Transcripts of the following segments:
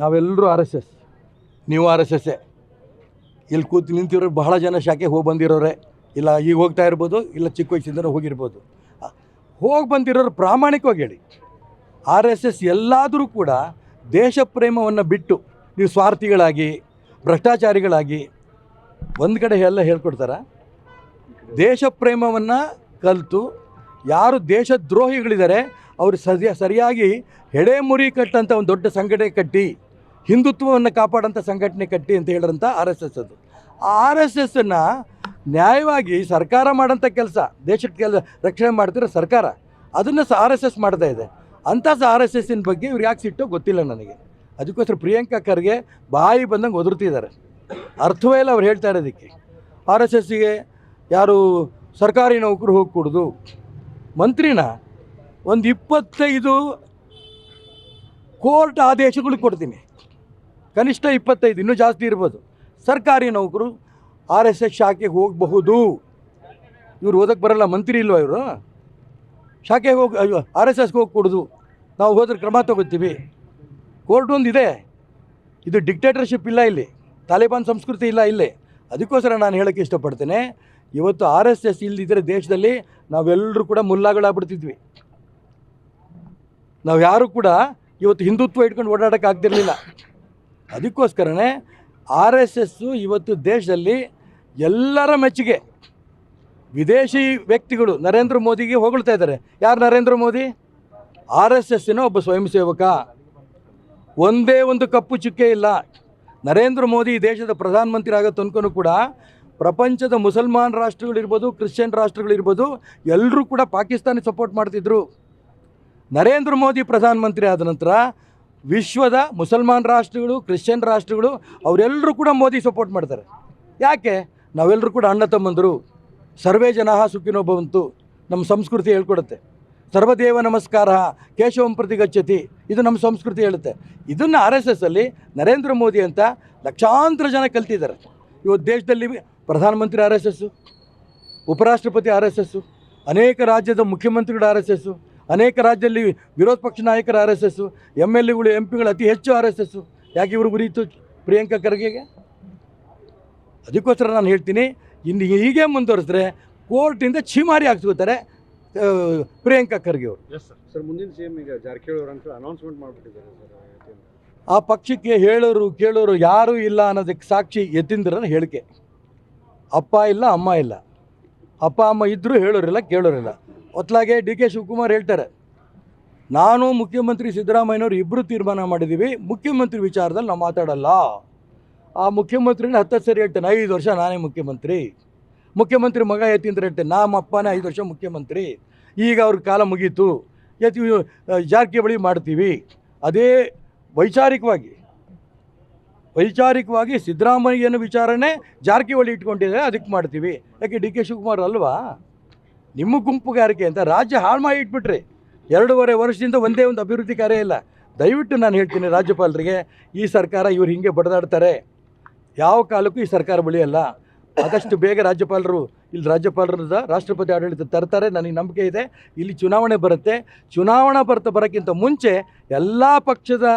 ನಾವೆಲ್ಲರೂ R S S. ನೀವು R S ಎಸ್ಸೇ ಇಲ್ಲಿ ಕೂತು ನಿಂತಿರೋ ಬಹಳ ಜನ ಶಾಖೆ ಹೋಗಿ ಬಂದಿರೋರೆ. ಇಲ್ಲ, ಈಗ ಹೋಗ್ತಾ ಇರ್ಬೋದು, ಇಲ್ಲ ಚಿಕ್ಕ ವಯಸ್ಸಿಂದ ಹೋಗಿರ್ಬೋದು. ಹೋಗಿ ಬಂದಿರೋರು ಪ್ರಾಮಾಣಿಕವಾಗಿ ಹೇಳಿ. ಆರ್ ಎಸ್ ಎಸ್ ಎಲ್ಲಾದರೂ ಕೂಡ ದೇಶ ಪ್ರೇಮವನ್ನು ಬಿಟ್ಟು ನೀವು ಸ್ವಾರ್ಥಿಗಳಾಗಿ, ಭ್ರಷ್ಟಾಚಾರಿಗಳಾಗಿ ಒಂದು ಕಡೆ ಎಲ್ಲ ಹೇಳ್ಕೊಡ್ತಾರ? ದೇಶ ಪ್ರೇಮವನ್ನು ಕಲಿತು ಯಾರು ದೇಶದ್ರೋಹಿಗಳಿದ್ದಾರೆ, ಅವರು ಸರಿಯ, ಸರಿಯಾಗಿ ಎಡೆಮುರಿ ಕಟ್ಟಂಥ ಒಂದು ದೊಡ್ಡ ಸಂಘಟನೆ ಕಟ್ಟಿ ಹಿಂದುತ್ವವನ್ನು ಕಾಪಾಡೋಂಥ ಸಂಘಟನೆ ಕಟ್ಟಿ ಅಂತ ಹೇಳಿದಂಥ ಆರ್ ಎಸ್ ಎಸ್ ಅದು. ಆರ್ ಎಸ್ ಎಸ್ಸನ್ನು ನ್ಯಾಯವಾಗಿ ಸರ್ಕಾರ ಮಾಡೋಂಥ ಕೆಲಸ ದೇಶಕ್ಕೆ ಕೆಲ, ರಕ್ಷಣೆ ಮಾಡ್ತಿರೋ ಸರ್ಕಾರ. ಅದನ್ನು ಸಹ ಆರ್ ಎಸ್ ಎಸ್ ಮಾಡ್ತಾ ಇದೆ. ಅಂಥ ಸಹ ಆರ್ ಎಸ್ ಎಸ್ಸಿನ ಬಗ್ಗೆ ಇವ್ರು ಯಾಕೆ ಸಿಟ್ಟು ಗೊತ್ತಿಲ್ಲ ನನಗೆ. ಅದಕ್ಕೋಸ್ಕರ ಪ್ರಿಯಾಂಕಾ ಖರ್ಗೆ ಬಾಯಿ ಬಂದಂಗೆ ಒದರ್ತಿದ್ದಾರೆ. ಅರ್ಥವೇ ಇಲ್ಲ ಅವ್ರು ಹೇಳ್ತಾ ಇರೋದಕ್ಕೆ. ಆರ್ ಎಸ್ ಎಸ್ಸಿಗೆ ಯಾರು ಸರ್ಕಾರಿ ನೌಕರು ಹೋಗಿ ಮಂತ್ರಿನ ಒಂದು ಇಪ್ಪತ್ತೈದು ಕೋರ್ಟ್ ಆದೇಶಗಳು ಕೊಡ್ತೀನಿ. ಕನಿಷ್ಠ ಇಪ್ಪತ್ತೈದು, ಇನ್ನೂ ಜಾಸ್ತಿ ಇರ್ಬೋದು. ಸರ್ಕಾರಿ ನೌಕರು ಆರ್ ಎಸ್ ಎಸ್ ಶಾಖೆಗೆ ಹೋಗಬಹುದು. ಇವ್ರು ಓದಕ್ಕೆ ಬರಲ್ಲ, ಮಂತ್ರಿ ಇಲ್ವ ಇವರು? ಶಾಖೆಗೆ ಹೋಗಿ ಆರ್ ಎಸ್ ಎಸ್ಗೆ ಹೋಗಿ ಕೊಡೋದು ನಾವು ಹೋದ್ರೆ ಕ್ರಮ ತಗೋತೀವಿ ಕೋರ್ಟ್ ಒಂದು ಇದೆ. ಇದು ಡಿಕ್ಟೇಟರ್ಶಿಪ್ ಇಲ್ಲ ಇಲ್ಲಿ. ತಾಲಿಬಾನ್ ಸಂಸ್ಕೃತಿ ಇಲ್ಲ ಇಲ್ಲಿ. ಅದಕ್ಕೋಸ್ಕರ ನಾನು ಹೇಳೋಕ್ಕೆ ಇಷ್ಟಪಡ್ತೇನೆ, ಇವತ್ತು ಆರ್ ಎಸ್ ಎಸ್ ಇಲ್ಲದಿದ್ದರೆ ದೇಶದಲ್ಲಿ ನಾವೆಲ್ಲರೂ ಕೂಡ ಮುಲ್ಲಾಗಳಾಗ್ಬಿಡ್ತಿದ್ವಿ ನಾವು ಯಾರು ಕೂಡ ಇವತ್ತು ಹಿಂದುತ್ವ ಇಟ್ಕೊಂಡು ಓಡಾಡೋಕ್ಕೆ ಆಗ್ತಿರ್ಲಿಲ್ಲ. ಅದಕ್ಕೋಸ್ಕರನೇ ಆರ್ ಎಸ್ ಎಸ್ಸು ಇವತ್ತು ದೇಶದಲ್ಲಿ ಎಲ್ಲರ ಮೆಚ್ಚುಗೆ. ವಿದೇಶಿ ವ್ಯಕ್ತಿಗಳು ನರೇಂದ್ರ ಮೋದಿಗೆ ಹೊಗಳ್ತಾ ಇದ್ದಾರೆ. ಯಾರು ನರೇಂದ್ರ ಮೋದಿ? ಆರ್ ಎಸ್ ಎಸ್ಸಿನ ಒಬ್ಬ ಸ್ವಯಂ ಸೇವಕ ಒಂದೇ ಒಂದು ಕಪ್ಪು ಚುಕ್ಕೆ ಇಲ್ಲ. ನರೇಂದ್ರ ಮೋದಿ ದೇಶದ ಪ್ರಧಾನಮಂತ್ರಿ ಆಗೋ ತನಕನೂ ಕೂಡ ಪ್ರಪಂಚದ ಮುಸಲ್ಮಾನ್ ರಾಷ್ಟ್ರಗಳಿರ್ಬೋದು, ಕ್ರಿಶ್ಚಿಯನ್ ರಾಷ್ಟ್ರಗಳಿರ್ಬೋದು, ಎಲ್ಲರೂ ಕೂಡ ಪಾಕಿಸ್ತಾನಿ ಸಪೋರ್ಟ್ ಮಾಡ್ತಿದ್ರು. ನರೇಂದ್ರ ಮೋದಿ ಪ್ರಧಾನಮಂತ್ರಿ ಆದ ನಂತರ ವಿಶ್ವದ ಮುಸಲ್ಮಾನ್ ರಾಷ್ಟ್ರಗಳು, ಕ್ರಿಶ್ಚಿಯನ್ ರಾಷ್ಟ್ರಗಳು ಅವರೆಲ್ಲರೂ ಕೂಡ ಮೋದಿ ಸಪೋರ್ಟ್ ಮಾಡ್ತಾರೆ. ಯಾಕೆ? ನಾವೆಲ್ಲರೂ ಕೂಡ ಅಣ್ಣ ತಮ್ಮಂದರು. ಸರ್ವೇ ಜನ ಸುಖಿನೋ ಭವಂತು ನಮ್ಮ ಸಂಸ್ಕೃತಿ ಹೇಳ್ಕೊಡುತ್ತೆ. ಸರ್ವದೇವ ನಮಸ್ಕಾರ, ಕೇಶವಂ ಪ್ರತಿ ಗಚ್ಚತಿ, ಇದು ನಮ್ಮ ಸಂಸ್ಕೃತಿ ಹೇಳುತ್ತೆ. ಇದನ್ನು ಆರ್ ಎಸ್ ಎಸ್ಸಲ್ಲಿ ನರೇಂದ್ರ ಮೋದಿ ಅಂತ ಲಕ್ಷಾಂತರ ಜನ ಕಲ್ತಿದ್ದಾರೆ. ಇವತ್ತು ದೇಶದಲ್ಲಿ ಪ್ರಧಾನಮಂತ್ರಿ ಆರ್ ಎಸ್ ಎಸ್ಸು ಉಪರಾಷ್ಟ್ರಪತಿ ಆರ್ ಎಸ್ ಎಸ್ಸು ಅನೇಕ ರಾಜ್ಯದ ಮುಖ್ಯಮಂತ್ರಿಗಳು ಆರ್ ಎಸ್ ಎಸ್ಸು ಅನೇಕ ರಾಜ್ಯದಲ್ಲಿ ವಿರೋಧ ಪಕ್ಷ ನಾಯಕರ R S S M L ಎಗಳು ಎಂ ಪಿಗಳು ಅತಿ ಹೆಚ್ಚು ಆರ್ ಎಸ್ ಎಸ್ಸು ಯಾಕೆ ಇವರು ಗುರಿಯಿತು ಪ್ರಿಯಾಂಕಾ ಖರ್ಗೆಗೆ? ಅದಕ್ಕೋಸ್ಕರ ನಾನು ಹೇಳ್ತೀನಿ ಇನ್ನು ಹೀಗೆ ಮುಂದುವರೆಸಿದ್ರೆ ಕೋರ್ಟಿಂದ ಛೀಮಾರಿ ಹಾಕ್ಸ್ಕೋತಾರೆ ಪ್ರಿಯಾಂಕಾ ಖರ್ಗೆ ಅವರು. ಸರ್ ಸರ್ ಮುಂದಿನ ಸಿ ಎಂ ಈಗ ಜಾರಕಿಹೊಳಿ ಅವರು ಅನೌನ್ಸ್ಮೆಂಟ್ ಮಾಡಿಬಿಟ್ಟಿದ್ದಾರೆ ಸರ್ ಆ ಪಕ್ಷಕ್ಕೆ ಹೇಳೋರು ಕೇಳೋರು ಯಾರೂ ಇಲ್ಲ ಅನ್ನೋದಕ್ಕೆ ಸಾಕ್ಷಿ ಎತ್ತಿಂದ್ರ ಹೇಳಿಕೆ. ಅಪ್ಪ ಇಲ್ಲ ಅಮ್ಮ ಇಲ್ಲ. ಅಪ್ಪ ಅಮ್ಮ ಇದ್ದರೂ ಹೇಳೋರಿಲ್ಲ ಕೇಳೋರಿಲ್ಲ. ಒತ್ಲಾಗೆ ಡಿ ಕೆ ಶಿವಕುಮಾರ್ ಹೇಳ್ತಾರೆ. ನಾನು ಮುಖ್ಯಮಂತ್ರಿ ಸಿದ್ದರಾಮಯ್ಯನವರು ಇಬ್ಬರು ತೀರ್ಮಾನ ಮಾಡಿದ್ದೀವಿ ಮುಖ್ಯಮಂತ್ರಿ ವಿಚಾರದಲ್ಲಿ ನಾವು ಮಾತಾಡಲ್ಲ. ಆ ಮುಖ್ಯಮಂತ್ರಿನ ಹತ್ತು ಸರಿ ಹೇಳ್ತೇನೆ, ಐದು ವರ್ಷ ನಾನೇ ಮುಖ್ಯಮಂತ್ರಿ. ಮುಖ್ಯಮಂತ್ರಿ ಮಗ ಎತ್ತಿಂದ್ರೆ ಹೇಳ್ತೇನೆ, ನಮ್ಮ ಅಪ್ಪನೇ ಐದು ವರ್ಷ ಮುಖ್ಯಮಂತ್ರಿ. ಈಗ ಅವ್ರ ಕಾಲ ಮುಗೀತು ಎತ್ತಿ ಜಾರಕಿಹೊಳಿ ಮಾಡ್ತೀವಿ. ಅದೇ ವೈಚಾರಿಕವಾಗಿ ವೈಚಾರಿಕವಾಗಿ ಸಿದ್ದರಾಮಯ್ಯನ ವಿಚಾರನೇ ಜಾರಕಿಹೊಳಿ ಇಟ್ಕೊಂಡಿದ್ದಾರೆ ಅದಕ್ಕೆ ಮಾಡ್ತೀವಿ. ಯಾಕೆ ಡಿ ಕೆ ಶಿವಕುಮಾರ್ ಅಲ್ವಾ? ನಿಮ್ಮ ಗುಂಪುಗಾರಿಕೆ ಅಂತ ರಾಜ್ಯ ಹಾಳು ಮಾಡಿ ಇಟ್ಬಿಟ್ರಿ. ಎರಡೂವರೆ ವರ್ಷದಿಂದ ಒಂದೇ ಒಂದು ಅಭಿವೃದ್ಧಿ ಕಾರ್ಯ ಇಲ್ಲ. ದಯವಿಟ್ಟು ನಾನು ಹೇಳ್ತೀನಿ ರಾಜ್ಯಪಾಲರಿಗೆ, ಈ ಸರ್ಕಾರ ಇವ್ರು ಹಿಂಗೆ ಬಡದಾಡ್ತಾರೆ. ಯಾವ ಕಾಲಕ್ಕೂ ಈ ಸರ್ಕಾರ ಬೆಳೆಯಲ್ಲ. ಆದಷ್ಟು ಬೇಗ ರಾಜ್ಯಪಾಲರು, ಇಲ್ಲಿ ರಾಜ್ಯಪಾಲರದ ರಾಷ್ಟ್ರಪತಿ ಆಡಳಿತ ತರ್ತಾರೆ, ನನಗೆ ನಂಬಿಕೆ ಇದೆ. ಇಲ್ಲಿ ಚುನಾವಣೆ ಬರುತ್ತೆ. ಚುನಾವಣಾ ಬರ್ತಾ ಬರೋಕ್ಕಿಂತ ಮುಂಚೆ ಎಲ್ಲ ಪಕ್ಷದ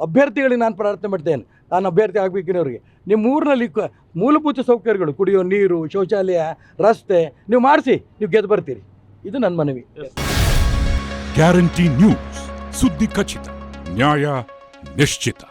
ಅಭ್ಯರ್ಥಿಗಳಿಗೆ ನಾನು ಪ್ರಾರ್ಥನೆ ಮಾಡ್ತೇನೆ. ನಾನು ಅಭ್ಯರ್ಥಿ ಆಗಬೇಕಿನವ್ರಿಗೆ ನಿಮ್ಮ ಊರಿನಲ್ಲಿ ಮೂಲಭೂತ ಸೌಕರ್ಯಗಳು ಕುಡಿಯೋ ನೀರು ಶೌಚಾಲಯ ರಸ್ತೆ ನೀವು ಮಾಡಿಸಿ ನೀವು ಗೆದ್ದು ಬರ್ತೀರಿ. ಇದು ನನ್ನ ಮನವಿ. ಗ್ಯಾರಂಟಿ ನ್ಯೂಸ್ ಸುದ್ದಿ ಖಚಿತ ನ್ಯಾಯ ನಿಶ್ಚಿತ.